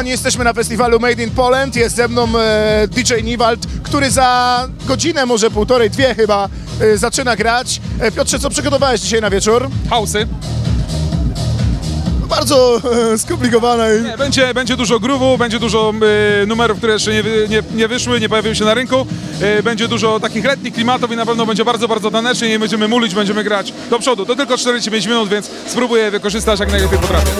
Kochani, jesteśmy na festiwalu Made in Poland. Jest ze mną e, DJ Niwald, który za godzinę, może półtorej, dwie chyba, e, zaczyna grać. E, Piotrze, co przygotowałeś dzisiaj na wieczór? Hausy. Bardzo e, skomplikowane. i- Nie, Będzie, będzie dużo groove'u, będzie dużo e, numerów, które jeszcze nie, wy, nie, nie wyszły, nie pojawiły się na rynku. E, będzie dużo takich letnich klimatów i na pewno będzie bardzo, bardzo tanecznie. Nie będziemy mulić, będziemy grać do przodu. To tylko 45 minut, więc spróbuję wykorzystać jak najlepiej potrafię.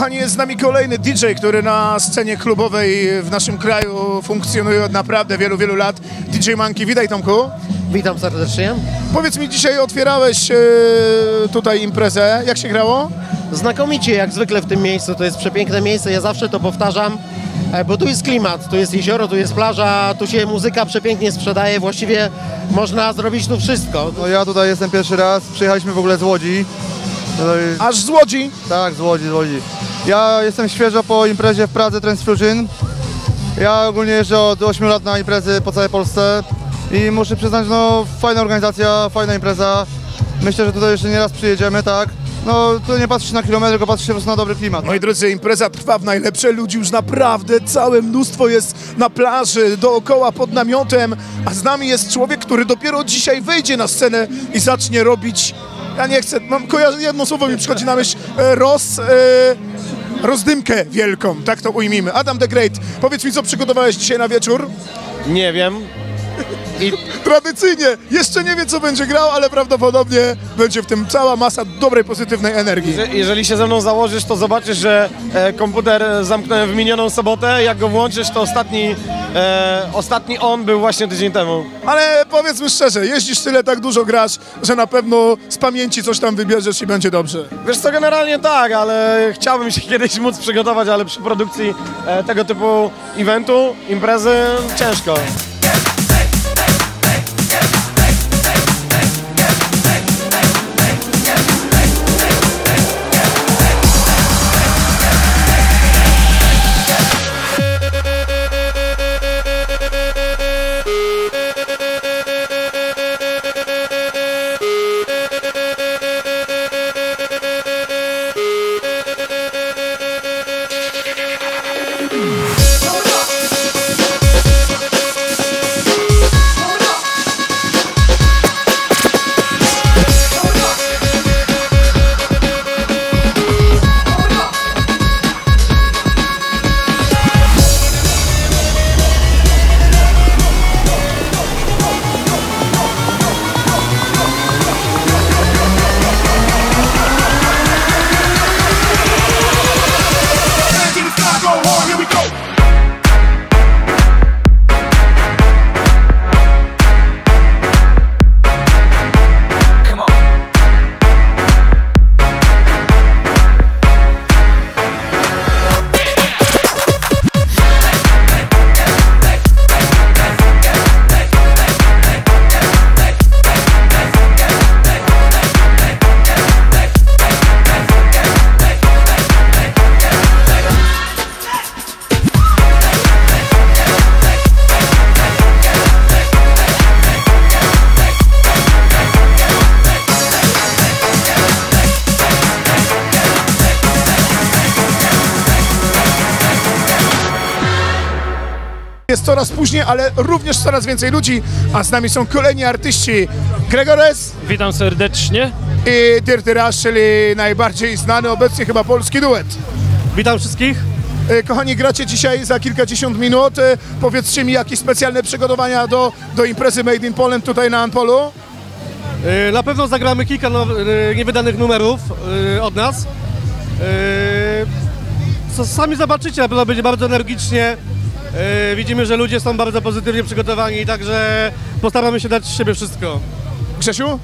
Kochani, jest z nami kolejny DJ, który na scenie klubowej w naszym kraju funkcjonuje od naprawdę wielu, wielu lat. DJ Monkey, witaj Tomku. Witam serdecznie. Powiedz mi, dzisiaj otwierałeś e, tutaj imprezę. Jak się grało? Znakomicie jak zwykle w tym miejscu, to jest przepiękne miejsce, ja zawsze to powtarzam, e, bo tu jest klimat, tu jest jezioro, tu jest plaża, tu się muzyka przepięknie sprzedaje, właściwie można zrobić tu wszystko. No ja tutaj jestem pierwszy raz, przyjechaliśmy w ogóle z Łodzi. Tutaj, Aż z Łodzi. tak, z Łodzi, z Łodzi. Ja jestem świeżo po imprezie w Pradze Transfusion. Ja ogólnie jeżdżę od 8 lat na imprezy po całej Polsce i muszę przyznać, no fajna organizacja, fajna impreza. Myślę, że tutaj jeszcze nie raz przyjedziemy, tak. No tu nie patrzy się na kilometr, tylko patrzy się po prostu na dobry klimat. Moi drodzy, impreza trwa w najlepsze. Ludzi już naprawdę całe mnóstwo jest na plaży, dookoła, pod namiotem. A z nami jest człowiek, który dopiero dzisiaj wejdzie na scenę i zacznie robić... Ja nie chcę, mam kojarzę, jedno słowo mi przychodzi na myśl. E, roz... E, rozdymkę wielką, tak to ujmijmy. Adam the Great, powiedz mi, co przygotowałeś dzisiaj na wieczór? Nie wiem. I Tradycyjnie, jeszcze nie wie, co będzie grał, ale prawdopodobnie będzie w tym cała masa dobrej, pozytywnej energii. Że- Jeżeli się ze mną założysz, to zobaczysz, że e, komputer zamknąłem w minioną sobotę. Jak go włączysz, to ostatni, e, ostatni on był właśnie tydzień temu. Ale powiedzmy szczerze, jeździsz tyle, tak dużo grasz, że na pewno z pamięci coś tam wybierzesz i będzie dobrze. Wiesz co, generalnie tak, ale chciałbym się kiedyś móc przygotować, ale przy produkcji e, tego typu eventu, imprezy, ciężko. Jest coraz później, ale również coraz więcej ludzi, a z nami są kolejni artyści. Gregores Witam serdecznie. i Dirty Rush, czyli najbardziej znany obecnie chyba polski duet. Witam wszystkich. E, Kochani, gracie dzisiaj za kilkadziesiąt minut. E, Powiedzcie mi, jakieś specjalne przygotowania do, do imprezy Made in Poland tutaj na Anpolu? Y, Na pewno zagramy kilka niewydanych numerów od nas. Co Sami zobaczycie, na pewno będzie bardzo energicznie. Y, Widzimy, że ludzie są bardzo pozytywnie przygotowani, także postaramy się dać z siebie wszystko. Grzesiu?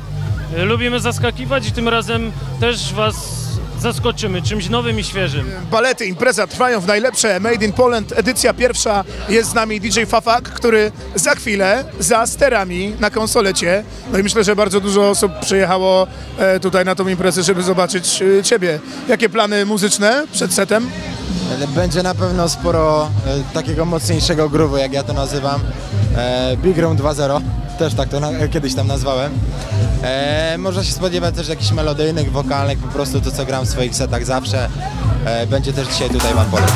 Lubimy zaskakiwać i tym razem też Was zaskoczymy czymś nowym i świeżym. Balety, impreza trwają w najlepsze. Made in Poland, edycja pierwsza. Jest z nami DJ Fafak, który za chwilę za sterami na konsolecie. No i myślę, że bardzo dużo osób przyjechało e, tutaj na tą imprezę, żeby zobaczyć e, Ciebie. Jakie plany muzyczne przed setem? Będzie na pewno sporo e, takiego mocniejszego groove'u, jak ja to nazywam. E, Big Room 2.0, też tak to kiedyś tam nazwałem. E, można się spodziewać też jakichś melodyjnych, wokalnych, po prostu to, co gram w swoich setach zawsze. E, będzie też dzisiaj tutaj w Anpole.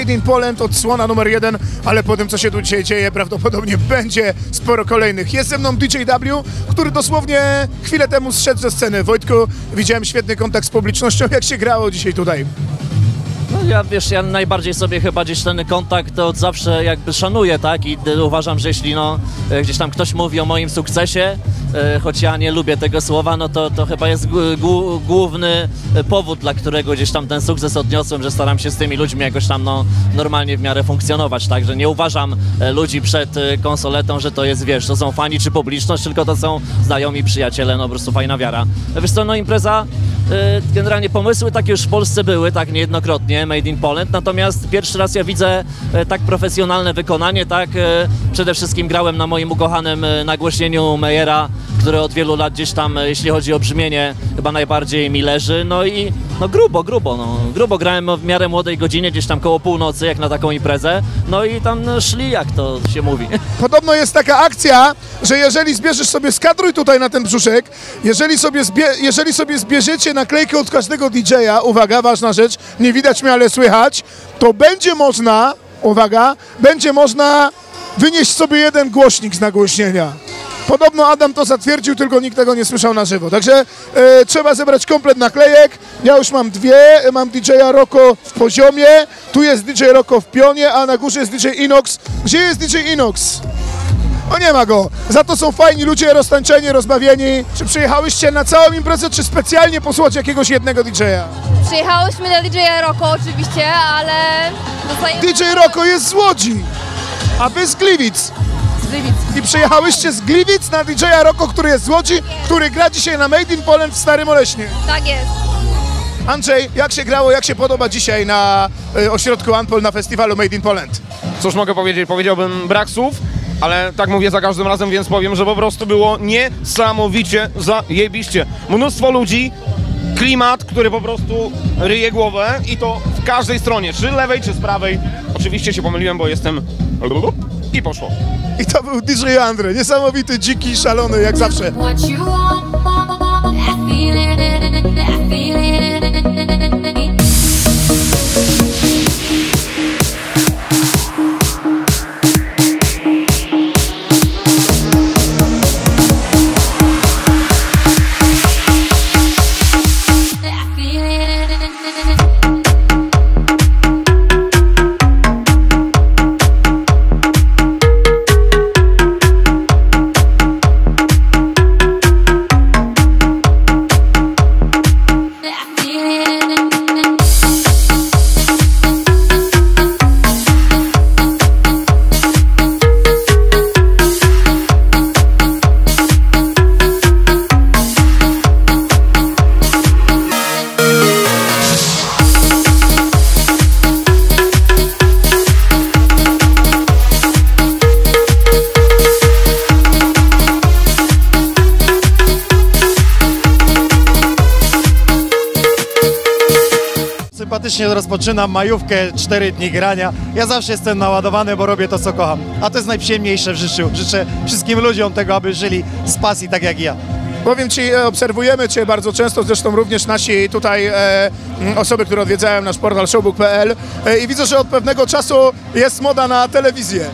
Made in Poland, odsłona numer jeden, ale po tym, co się tu dzisiaj dzieje, prawdopodobnie będzie sporo kolejnych. Jest ze mną DJ W, który dosłownie chwilę temu zszedł ze sceny. Wojtku, widziałem świetny kontakt z publicznością. Jak się grało dzisiaj tutaj? Ja wiesz, ja najbardziej sobie chyba gdzieś ten kontakt od zawsze jakby szanuję, tak? I uważam, że jeśli no y, gdzieś tam ktoś mówi o moim sukcesie, y, choć ja nie lubię tego słowa, no to, to chyba jest główny y, powód, dla którego gdzieś tam ten sukces odniosłem, że staram się z tymi ludźmi jakoś tam no normalnie w miarę funkcjonować, tak? Że nie uważam ludzi przed konsoletą, że to jest, wiesz, to są fani czy publiczność, tylko to są znajomi, przyjaciele, no po prostu fajna wiara. Wiesz co, no impreza Generalnie pomysły takie już w Polsce były, tak niejednokrotnie, Made in Poland, natomiast pierwszy raz ja widzę y, tak profesjonalne wykonanie, tak y, przede wszystkim grałem na moim ukochanym y, nagłośnieniu Meyera, które od wielu lat gdzieś tam, y, jeśli chodzi o brzmienie, chyba najbardziej mi leży, no i no grubo, grubo, no. Grubo grałem w miarę młodej godzinie, gdzieś tam koło północy, jak na taką imprezę, no i tam no, szli, jak to się mówi. Podobno jest taka akcja, że jeżeli zbierzesz sobie, skadruj tutaj na ten brzuszek, jeżeli sobie, jeżeli sobie zbierzecie naklejkę od każdego DJ-a, uwaga, ważna rzecz, nie widać mnie, ale słychać, to będzie można, uwaga, będzie można wynieść sobie jeden głośnik z nagłośnienia. Podobno Adam to zatwierdził, tylko nikt tego nie słyszał na żywo. Także e, trzeba zebrać komplet naklejek. Ja już mam dwie. Mam DJ-a Roko w poziomie, tu jest DJ Roko w pionie, a na górze jest DJ Inox. Gdzie jest DJ Inox? O nie ma go. Za to są fajni ludzie, roztańczeni, rozbawieni. Czy przyjechałyście na całą imprezę, czy specjalnie posłuchać jakiegoś jednego DJ-a? Przyjechałyśmy na DJ Roko oczywiście, ale dostajemy DJ Roko jest z Łodzi, a wy z Gliwic. z Gliwic. I przyjechałyście z Gliwic na DJ-a Roko, który jest z Łodzi, który gra dzisiaj na Made in Poland w Starym Oleśnie. Tak jest. Andrzej, jak się grało, jak się podoba dzisiaj na y, ośrodku Anpol na festiwalu Made in Poland? Cóż mogę powiedzieć? Powiedziałbym brak słów, ale tak mówię za każdym razem, więc powiem, że po prostu było niesamowicie zajebiście. Mnóstwo ludzi, klimat, który po prostu ryje głowę i to w każdej stronie, czy lewej, czy z prawej. Oczywiście się pomyliłem, bo jestem... I poszło. I to był DJ Andre, niesamowity, dziki, szalony, jak zawsze. What you want, that feeling, that feeling. Rozpoczynam majówkę, 4 dni grania. Ja zawsze jestem naładowany, bo robię to, co kocham. A to jest najprzyjemniejsze w życiu. Życzę wszystkim ludziom tego, aby żyli z pasji tak jak ja. Powiem Ci, e, obserwujemy Cię bardzo często, zresztą również nasi tutaj e, osoby, które odwiedzają nasz portal showbook.pl e, i widzę, że od pewnego czasu jest moda na telewizję.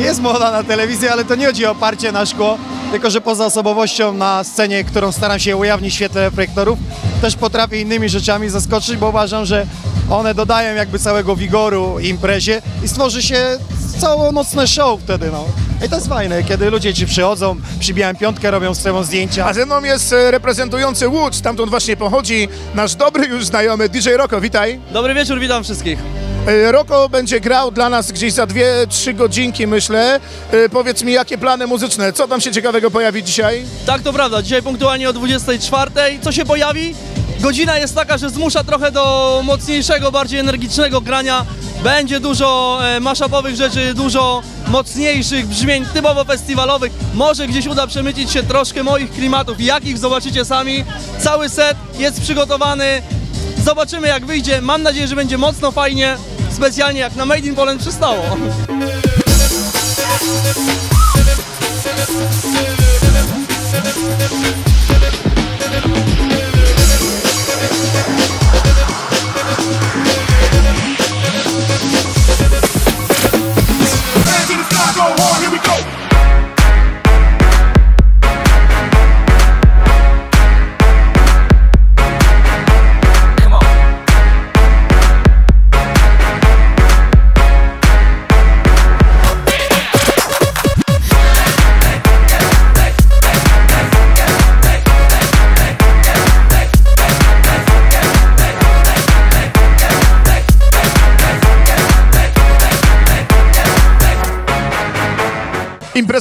Jest moda na telewizję, ale to nie chodzi o oparcie na szkło, tylko że poza osobowością na scenie, którą staram się ujawnić w świetle projektorów, też potrafię innymi rzeczami zaskoczyć, bo uważam, że one dodają jakby całego wigoru imprezie i stworzy się całonocne show wtedy, no. I to jest fajne, kiedy ludzie ci przychodzą, przybijają piątkę, robią z tobą zdjęcia. A ze mną jest e, reprezentujący Łódź, stamtąd właśnie pochodzi nasz dobry już znajomy DJ Roko, witaj. Dobry wieczór, witam wszystkich. E, Roko będzie grał dla nas gdzieś za dwie, trzy godzinki, myślę. E, Powiedz mi, jakie plany muzyczne, co tam się ciekawego pojawi dzisiaj? Tak, to prawda. Dzisiaj punktualnie o 24. Co się pojawi? Godzina jest taka, że zmusza trochę do mocniejszego, bardziej energicznego grania. Będzie dużo e, mashupowych rzeczy, dużo mocniejszych brzmień typowo festiwalowych. Może gdzieś uda przemycić się troszkę moich klimatów, jakich zobaczycie sami. Cały set jest przygotowany. Zobaczymy jak wyjdzie. Mam nadzieję, że będzie mocno fajnie. Specjalnie jak na Made in Poland przystało. Impreza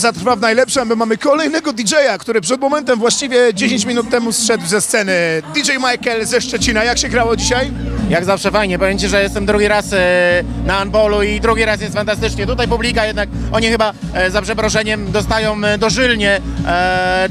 trwa w najlepszym, my mamy kolejnego DJ-a, który przed momentem, właściwie 10 minut temu zszedł ze sceny. DJ Michael ze Szczecina, jak się grało dzisiaj? Jak zawsze fajnie, powiem Ci, że jestem drugi raz e, na Unbolu i drugi raz jest fantastycznie. Tutaj publika jednak, oni chyba e, za przeproszeniem dostają e, dożylnie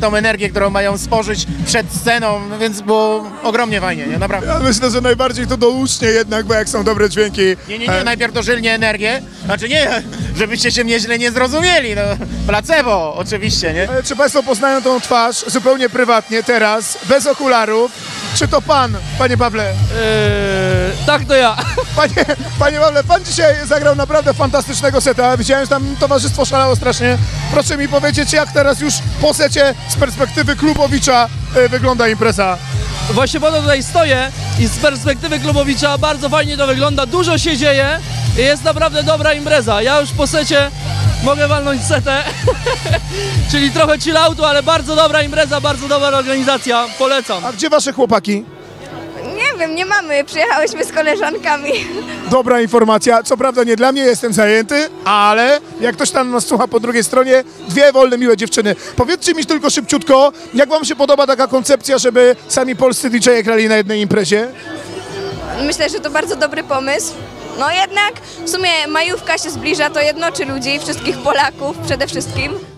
tą energię, którą mają spożyć przed sceną, więc było ogromnie fajnie, nie? Naprawdę. Ja myślę, że najbardziej to doucznie jednak, bo jak są dobre dźwięki. Nie, nie, nie, najpierw dożylnie energię, znaczy nie, żebyście się mnie źle nie zrozumieli, no, placebo oczywiście, nie? E, Czy Państwo poznają tą twarz zupełnie prywatnie teraz, bez okularów? Czy to Pan, Panie Pawle? tak, to ja. Panie, panie Pawle, Pan dzisiaj zagrał naprawdę fantastycznego seta. Widziałem, że tam towarzystwo szalało strasznie. Proszę mi powiedzieć, jak teraz już po secie z perspektywy Klubowicza e, wygląda impreza? Właśnie po to tutaj stoję i z perspektywy klubowicza bardzo fajnie to wygląda, dużo się dzieje i jest naprawdę dobra impreza. Ja już po secie mogę walnąć setę, czyli trochę chilloutu, ale bardzo dobra impreza, bardzo dobra organizacja, polecam. A gdzie Wasze chłopaki? Nie wiem, nie mamy. Przyjechałyśmy z koleżankami. Dobra informacja. Co prawda nie dla mnie, jestem zajęty, ale jak ktoś tam nas słucha po drugiej stronie, dwie wolne, miłe dziewczyny. Powiedzcie mi tylko szybciutko, jak wam się podoba taka koncepcja, żeby sami polscy DJ grali na jednej imprezie? Myślę, że to bardzo dobry pomysł. No jednak w sumie majówka się zbliża, to jednoczy ludzi, wszystkich Polaków przede wszystkim.